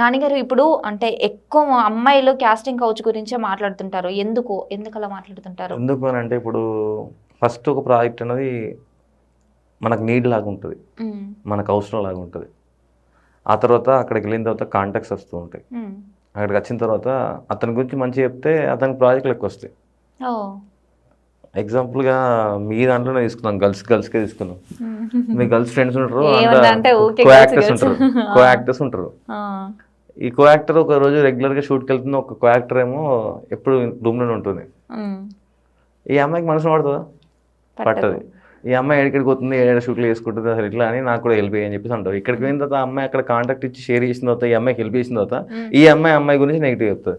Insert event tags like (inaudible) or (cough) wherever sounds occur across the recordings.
నాన్నగారు ఇప్పుడు అంటే ఎక్కువ అమ్మాయిలు క్యాస్టింగ్ కౌచ్ గురించే మాట్లాడుతుంటారు. ఎందుకు? ఎందుకు అలా మాట్లాడుతుంటారు? ఎందుకు అని అంటే ఇప్పుడు ఫస్ట్ ఒక ప్రాజెక్ట్ అనేది మనకు నీడ్ లాగా ఉంటుంది. మనకు అవసరం లాగా ఉంటుంది. ఆ తర్వాత అక్కడికి వెళ్ళిన తర్వాత కాంటాక్ట్స్ వస్తూ ఉంటాయి. అక్కడికి వచ్చిన తర్వాత అతని గురించి మంచి చెప్తే అతనికి ప్రాజెక్టులు ఎక్కువ వస్తాయి. ఎగ్జాంపుల్గా మీ దాంట్లోనే తీసుకున్నాం గర్ల్స్ గర్ల్స్కే తీసుకున్నాం. మీ గర్ల్స్ ఫ్రెండ్స్ ఉంటారు. Co actors. ఉంటారు. కో యాక్టర్స్ ఉంటారు ఈ కో యాక్టర్ ఒక రోజు రెగ్యులర్గా షూట్కి వెళ్తుంది ఒక కో యాక్టర్ ఏమో ఎప్పుడు రూమ్లోనే ఉంటుంది. ఈ అమ్మాయికి మనసు పడుతుందా పట్టదు ఈ అమ్మాయి ఎక్కడికి పోతుంది ఏడు షూట్లు వేసుకుంటుంది అసలు ఇట్లా అని నాకు కూడా హెల్ప్ అని చెప్పేసి అంటారు ఇక్కడికి పోయిన తర్వాత అమ్మాయి అక్కడ కాంటాక్ట్ ఇచ్చి షేర్ చేసిన తర్వాత ఈ అమ్మాయికి హెల్ప్ చేసిన తర్వాత. ఈ అమ్మాయి అమ్మాయి గురించి నెగిటివ్ చెప్తుంది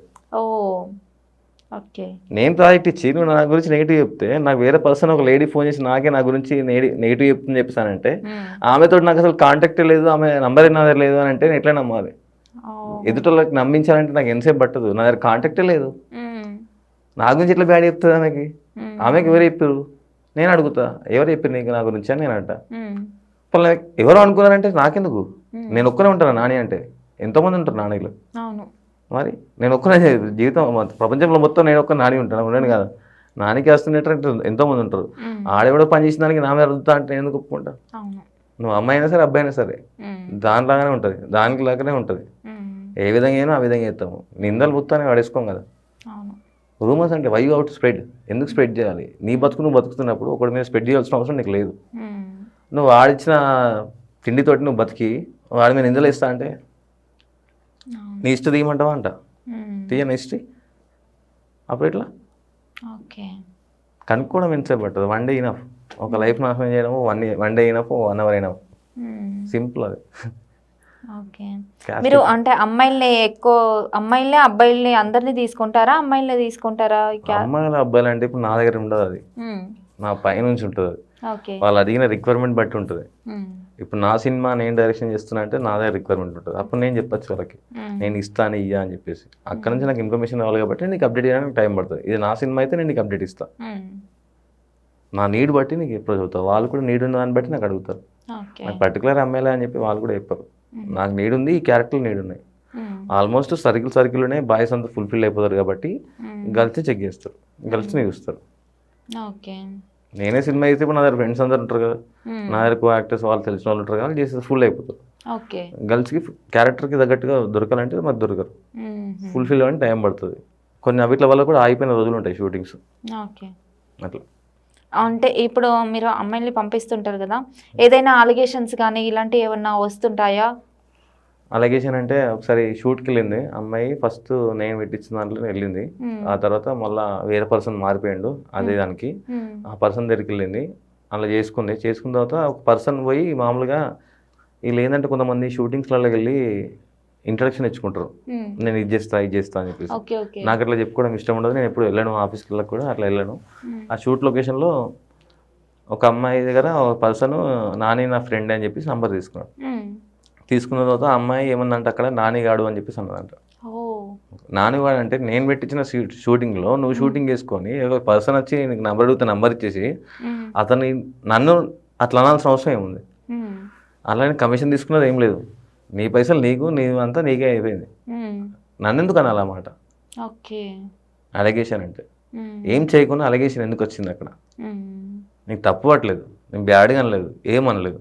నేను ప్రాజెక్ట్ ఇచ్చి నువ్వు నా గురించి నెగిటివ్ చెప్తే నాకు వేరే పర్సన్ ఒక లేడీ ఫోన్ చేసి నాకే నా గురించి నెగిటివ్ చెప్తుంది చెప్పేసానంటే. ఆమెతో నాకు అసలు కాంటాక్ట్ లేదు ఆమె నంబర్ దగ్గర లేదు అని అంటే నేను ఎట్లా నమ్మాలి. ఎదుటోళ్ళకి నమ్మించాలంటే నాకు ఎంతసేపు పట్టదు. నా దగ్గర కాంటాక్టే లేదు. నా గురించి ఎట్లా బ్యాడ్ చెప్తుంది ఆమెకి. ఆమెకి ఎవరు చెప్పారు నేను అడుగుతా. ఎవరు చెప్పారు నీకు నా గురించి అని నేను అంట ఎవరు అనుకున్నారంటే నాకెందుకు. నేను ఒక్కనే ఉంటాను నాని అంటే? ఎంతోమంది ఉంటారు నానీలు. మరి నేను ఒక్కనే. (laughs) జీవితం ప్రపంచంలో మొత్తం నేను ఒక్క నాని ఉంటాను. ఉండను కదా. నానికి వస్తున్నట్టు ఎంతోమంది ఉంటారు. ఆడెవడో పని చేసిన దానికి నా మీద అడుగుతా అంటే నేను ఎందుకు ఒప్పుకుంటా? నువ్వు అమ్మాయి అయినా సరే అబ్బాయి అయినా సరే. దానిలాగానే ఉంటుంది. దానికి లాగానే ఉంటుంది. ఏ విధంగా అయినా ఆ విధంగా చేస్తాము. నిందలు మొత్తాన్ని పడేసుకోం కదా. రూమర్స్ అంటే వై అవుట్ స్ప్రెడ్ ఎందుకు స్ప్రెడ్ చేయాలి? నీ బతుకు నువ్వు బతుకుతున్నప్పుడు ఒకటి మీద స్ప్రెడ్ చేయాల్సిన అవసరం నీకు లేదు. నువ్వు ఆడిచ్చిన తిండితోటి నువ్వు బతికి వాడి మీద నిందలు ఇస్తా అంటే? నీ ఇష్ట తీయమంటావా అంట. తీయని హిస్టరీ అప్పుడు ఎట్లా? ఓకే. కనుక్కోవడం ఎంతసేపు పట్టదు వన్ డే ఇనఫ్ ఒక లైఫ్ నాశనం చేయడం one one day enough one hour enough. Simple అది. మీరు అంటే అమ్మాయిల్ని ఎక్కువ అమ్మాయిల్ని అబ్బాయిల్ని అందరినీ తీసుకుంటారా? అమ్మాయిల్ని తీసుకుంటారా? అమ్మాయిల అబ్బాయిలు అంటే ఇప్పుడు నా దగ్గర ఉండదు అది. నా పైనుంచి ఉంటుంది. అది ఓకే. వాళ్ళు అడిగిన రిక్వైర్మెంట్ బట్టి ఉంటుంది. ఇప్పుడు నా సినిమా నేను డైరెక్షన్ చేస్తున్నా అంటే నా దగ్గర రిక్వైర్మెంట్ ఉంటుంది. అప్పుడు నేను చెప్పొచ్చు వాళ్ళకి. నేను ఇస్తాను ఇయ్యా అని చెప్పేసి. అక్కడ నుంచి నాకు ఇన్ఫర్మేషన్ కావాలి కాబట్టి నీకు అప్డేట్ చేయడానికి టైం పడుతుంది. ఇది నా సినిమా అయితే నేను నీకు అప్డేట్ ఇస్తాను. నా నీడ్ బట్టి నీకు ఎప్పుడు చదువుతావు వాళ్ళు కూడా నీడ్ ఉన్న దాన్ని బట్టి నాకు అడుగుతారు. నాకు పర్టికులర్ ఎమ్మెల్యే అని చెప్పి వాళ్ళు కూడా చెప్పారు. నాకు నీడ్ ఉంది ఈ క్యారెక్టర్ నీడ్ ఉన్నాయి ఉమ్. ఆల్మోస్ట్ సర్కిల్ సర్కిల్లోనే బాయ్స్ అంతా ఫుల్ఫిల్ అయిపోతారు కాబట్టి ఉమ్. గర్ల్స్ చెక్ చేస్తారు. గర్ల్స్ చూస్తారు. ఓకే. నేనే సినిమా అయితే ఇప్పుడు నా దగ్గర ఫ్రెండ్స్ అందరు ఉంటారు కదా. నా దగ్గర యాక్టర్స్ వాళ్ళు తెలిసిన వాళ్ళు ఉంటారు కదా చేసేది ఫుల్ అయిపోతారు గర్ల్స్కి క్యారెక్టర్కి తగ్గట్టుగా దొరకాలంటే మరి దొరకరు. ఫుల్ఫిల్ అవ్వని టైం పడుతుంది. కొన్ని అవిట్ల వల్ల కూడా ఆగిపోయిన రోజులు ఉంటాయి షూటింగ్స్. అట్లా. అంటే ఇప్పుడు మీరు అమ్మాయిల్ని పంపిస్తుంటారు కదా ఏదైనా అలిగేషన్స్ కానీ ఇలాంటివి ఏమన్నా వస్తుంటాయా? అలగేషన్ అంటే ఒకసారి షూట్కి వెళ్ళింది. అమ్మాయి ఫస్ట్ నేను పెట్టించిన దాంట్లో వెళ్ళింది. ఉమ్. ఆ తర్వాత మళ్ళీ వేరే పర్సన్ మారిపోయిండు. అదే దానికి. ఉమ్. ఆ పర్సన్ దగ్గరికి వెళ్ళింది. అలా చేసుకుంది. చేసుకున్న తర్వాత ఒక పర్సన్ పోయి మామూలుగా వీళ్ళు ఏంటంటే కొంతమంది షూటింగ్స్లలో వెళ్ళి ఇంట్రడక్షన్ ఇచ్చుకుంటారు. నేను ఇది చేస్తా ఇది చేస్తా అని చెప్పేసి. నాకు అట్లా చెప్పుకోవడం ఇష్టం ఉండదు. నేను ఎప్పుడు వెళ్ళాను ఆఫీస్కి వెళ్ళక కూడా అట్లా వెళ్ళాను. ఆ షూట్ లొకేషన్లో ఒక అమ్మాయి దగ్గర ఒక పర్సన్ నాని నా ఫ్రెండ్ అని చెప్పేసి నంబర్ తీసుకున్నాడు. తీసుకున్న తర్వాత ఆ అమ్మాయి ఏమన్నంటే అక్కడ నానిగాడు అని చెప్పేసి అన్నదంట. నానివాడు అంటే నేను పెట్టించిన షూటింగ్లో నువ్వు షూటింగ్ చేసుకొని ఒక పర్సన్ వచ్చి నీకు నంబర్ అడిగితే నంబర్ ఇచ్చేసి. అతని నన్ను అట్లా అనాల్సిన అవసరం ఏముంది. అలానే కమిషన్ తీసుకున్నది ఏం లేదు. నీ పైసలు నీకు నీ అంతా నీకే అయిపోయింది. ఉమ్. నన్ను ఎందుకు అనాలన్నమాట? ఓకే. అలిగేషన్ అంటే. ఏం చేయకుండా అలిగేషన్ ఎందుకు వచ్చింది అక్కడ. నీకు తప్పు పట్టలేదు. నేను బ్యాడ్గా అనలేదు. ఏమనలేదు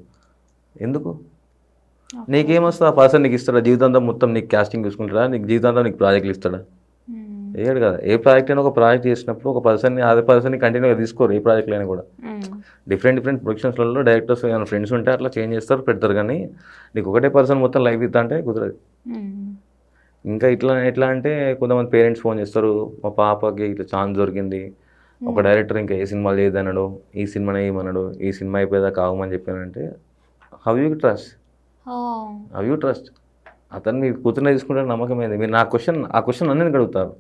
ఎందుకు? నీకేమొస్తుంది ఆ పర్సన్ నీకు ఇస్తాడా? జీవితాంతం మొత్తం నీకు క్యాస్టింగ్ చూసుకుంటాడా? నీకు జీవితాంతం నీకు ప్రాజెక్టులు ఇస్తాడా. ఏడు కదా. ఏ ప్రాజెక్ట్ అయినా ఒక ప్రాజెక్ట్ చేసినప్పుడు ఒక పర్సన్ని అదే పర్సన్ని కంటిన్యూగా తీసుకోరు. ఏ ప్రాజెక్ట్ అయినా కూడా. డిఫరెంట్ డిఫరెంట్ ప్రొడక్షన్స్లలో డైరెక్టర్స్ ఏమైనా ఫ్రెండ్స్ ఉంటే అట్లా చేంజ్ చేస్తారు పెడతారు కానీ నీకు ఒకటే పర్సన్ మొత్తం లైఫ్ ఇస్తా అంటే కుదరదు. ఉమ్. ఇంకా ఇట్లా ఎట్లా అంటే కొంతమంది పేరెంట్స్ ఫోన్ చేస్తారు మా పాపకి ఇట్లా ఛాన్స్ దొరికింది ఒక డైరెక్టర్ ఇంకా ఏ సినిమాలు చేయదన్నాడు ఈ సినిమానే ఏమన్నాడు ఈ సినిమా అయిపోయేదాకా ఆగమని చెప్పానంటే హౌ యూ ట్రస్ట్ ఓ హౌ యూ ట్రస్ట్ అతను మీ కూతురునే తీసుకుంటే నమ్మకం ఏంది? మీరు నా క్వశ్చన్ ఆ క్వశ్చన్ ఎందుకు అడుగుతారు.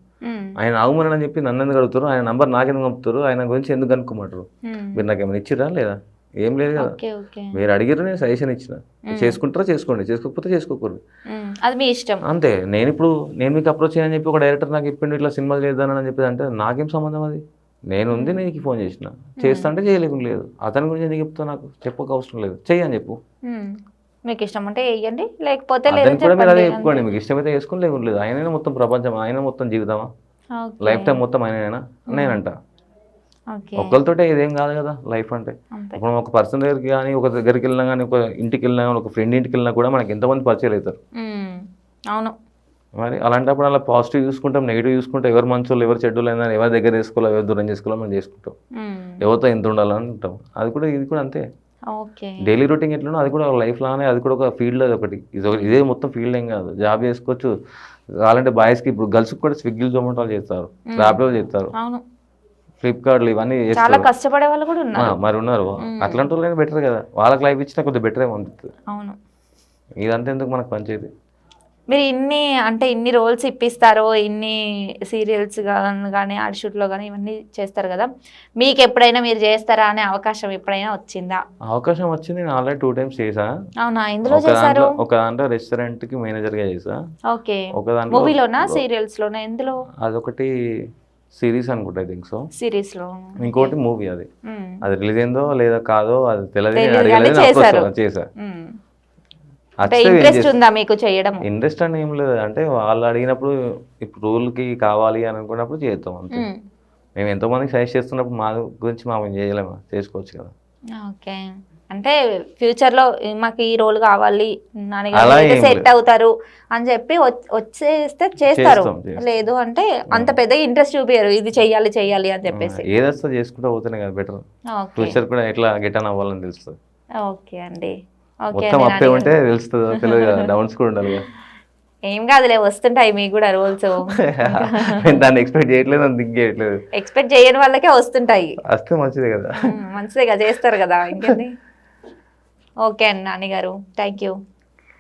ఆయన ఆగుమని అని చెప్పి నన్ను ఎందుకు అడుగుతారు? ఆయన నంబర్ నాకెందుకు పంపుతారు? ఆయన గురించి ఎందుకు కనుక్కోమంటారు. మీరు నాకు ఏమైనా ఇచ్చిరా లేదా? ఏం లేదు కదా. మీరు అడిగారు నేను సజెషన్ ఇచ్చిన. చేసుకుంటారా చేసుకోండి. చేసుకోకపోతే చేసుకోకూడదు. అది మీ ఇష్టం. అంతే. నేను ఇప్పుడు నేను మీకు అప్రోచ్ చేయని చెప్పి ఒక డైరెక్టర్ నాకు చెప్పిండు ఇట్లా సినిమాలు చేద్దానని చెప్పేది అంటే నాకేం సంబంధం అది? నేను ఉంది నేను నీకు ఫోన్ చేసిన. చేస్తా అంటే చేయలేకుండా లేదు. అతని గురించి ఎందుకు చెప్తా నాకు? చెప్పక అవసరం లేదు. చెయ్యి అని చెప్పు. మీకు ఇష్టం ఉంటే వేయండి లేకపోతే అదే చెప్పుకోండి మీకు ఇష్టమైతే వేసుకుని లేదు. ఆయననే మొత్తం ప్రపంచం ఆయన మొత్తం జీవితమా. లైఫ్ టైం మొత్తం ఆయననేనా నేనంట. ఓకే. ఒక్కరితోటే ఇదేం కాదు కదా లైఫ్ అంటే. ఇప్పుడు ఒక పర్సన్ దగ్గరికి కానీ ఒక దగ్గరికి వెళ్ళినా కానీ ఒక ఇంటికి వెళ్ళినా కానీ ఒక ఫ్రెండ్ ఇంటికి వెళ్ళినా కూడా మనకి ఎంతమంది పరిచయాలు అవుతారు? అవును. మరి అలాంటప్పుడు అలా పాజిటివ్ చూసుకుంటాం నెగిటివ్ చూసుకుంటాం ఎవరు మంచోళ్ళు ఎవరు చెడ్డలు అయినా ఎవరి దగ్గర చేసుకోవాలో ఎవరు దూరం చేసుకోవాలో మనం చేసుకుంటాం. ఎవరితో ఎంత ఉండాలని ఉంటాం. అది కూడా ఇది కూడా అంతే. డైలీ రొటీన్ ఎట్లనో అది కూడా లైఫ్ లానే అది కూడా ఒక ఫీల్డ్ అది ఒకటి. ఇది ఒక- ఇదే మొత్తం ఫీల్డ్ ఏం కాదు. జాబ్ చేసుకోవచ్చు. కావాలంటే బాయ్స్కి ఇప్పుడు గర్ల్స్కి కూడా స్విగ్గీలు జొమాటోలు చేస్తారు. ర్యాపిడోలు చేస్తారు. ఫ్లిప్కార్ట్లు ఇవన్నీ చాలా కష్టపడే వాళ్ళు కూడా ఉన్నారు. మరి ఉన్నారు. అట్లాంటి వాళ్ళైనా బెటర్ కదా. వాళ్ళకి లైఫ్ ఇచ్చినా కొద్దిగా బెటర్ ఏమో అనిపిస్తుంది అవును. ఇదంతా ఎందుకు మనకు పంచేది మీరు ఇన్ని అంటే ఇన్ని రోల్స్ ఇప్పిస్తారో ఇన్ని సీరియల్స్ కానీ షూట్లో కానీ ఇవన్నీ చేస్తారు కదా. మీకు ఎప్పుడైనా మీరు చేస్తారా అనే అవకాశం ఎప్పుడైనా వచ్చిందా? అవకాశం వచ్చింది. నేను ఆల్రెడీ టూ టైమ్స్ చేసా అవునా? ఒక చేశారు? ఒక దాంట్లో రెస్టారెంట్కి మేనేజర్గా చేసా ఓకే. ఒక దాంట్లో మూవీలోనా? సీరియల్స్ లోనా ఎందులో? అదొకటి సిరీస్ అనుకుంటా ఐ థింక్ సో. సిరీస్లో ఇంకోటి మూవీ అది. అది రిలీజ్ అయిందో లేదా కాదో అది తెలియదు నేను ఇంట్రెస్ట్ ఉందా మీకు చేయడం? ఇంట్రెస్ట్ అని ఏం లేదు. అంటే వాళ్ళు అడిగినప్పుడు ఇప్పుడు రూల్కి కావాలి అని అనుకున్నప్పుడు చేస్తాం అంతే. మ్మ్. ఎంతో మందికి సజెస్ట్ చేస్తున్నప్పుడు మా గురించి మేము చేయలేము. చేసుకోవచ్చు కదా. ఓకే. అంటే ఫ్యూచర్లో మాకు ఈ రోల్ కావాలి సెట్. అవుతారు అని చెప్పి వచ్- వచ్చేస్తే చేస్తారు. చేస్తాం, చేస్తాం. లేదు అంటే అంత పెద్ద ఇంట్రెస్ట్ చూపించరు ఇది చెయ్యాలి చెయ్యాలి అని చెప్పేసి. ఏది చేసుకుంటూ పోతేనే కదా బెటర్. ఫ్యూచర్ కూడా ఎట్లా గెట్ అవ్వాలని తెలుస్తుంది. ఓకే అండి. మొత్తం అప్పే ఉంటే. తెలుస్తుంది తెలియదు కదా డౌన్స్ కూడా ఉండాలి కదా. (laughs) ఏం కాదులే వస్తుంటాయి మీకు కూడా రోల్స్. (laughs) నేను దాన్ని ఎక్స్పెక్ట్ చేయట్లేదు అని థింక్ చేయట్లేదు. ఎక్స్పెక్ట్ చేయని వాళ్ళకే వస్తుంటాయి. వస్తే మంచిదే కదా. మ్మ్, మంచిదేగా చేస్తారు కదా ఇంకేంది? ఓకే అండి నాన్నగారు థ్యాంక్ యూ